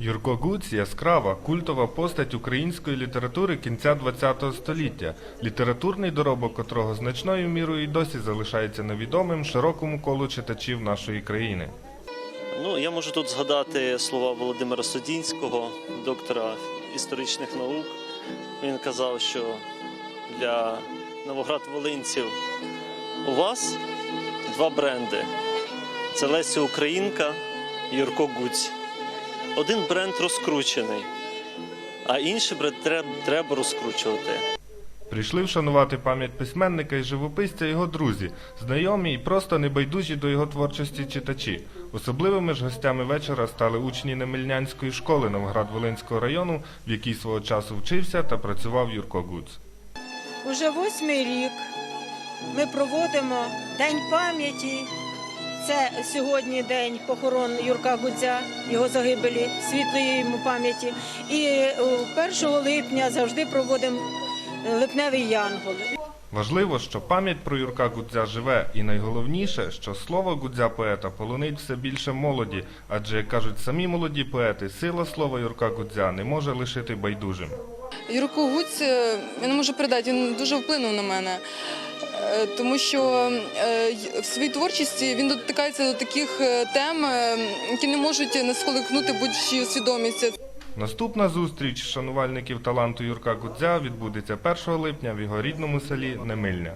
Юрко Гуц – яскрава, культова постать української літератури кінця ХХ століття, літературний доробок котрого значною мірою і досі залишається невідомим широкому колу читачів нашої країни. Ну, я можу тут згадати слова Володимира Судінського, доктора історичних наук. Він казав, що для новоград-волинців у вас два бренди: це Леся Українка Юрко Гуць. Один бренд розкручений, а інший бренд треб- треба розкручувати. Прийшли вшанувати пам'ять письменника і живописця його друзі, знайомі і просто небайдужі до його творчості читачі. Особливими ж гостями вечора стали учні Немельнянської школи Новоград-Волинського району, в якій свого часу вчився та працював Юрко Гуц. Уже восьмий рік ми проводимо День пам'яті. Це сьогодні день похорон Юрка Гудзя, його загибелі, світлої йому пам'яті. І е, 1 липня завжди проводимо е, липневий янгол. Важливо, що пам'ять про Юрка Гудзя живе, і найголовніше, що слово Гудзя поета полонить все більше молоді, адже, як кажуть самі молоді поети, сила слова Юрка Гудзя не може лишити байдужим. Юрко Гуць, е, я не можу передати, він дуже вплинув на мене. Е, Тому що е, в своїй творчості він дотикається до таких тем, які не можуть не сколихнути будь-чию свідомість. Наступна зустріч шанувальників таланту Юрка Гудзя відбудеться 1 липня в його рідному селі Немильня.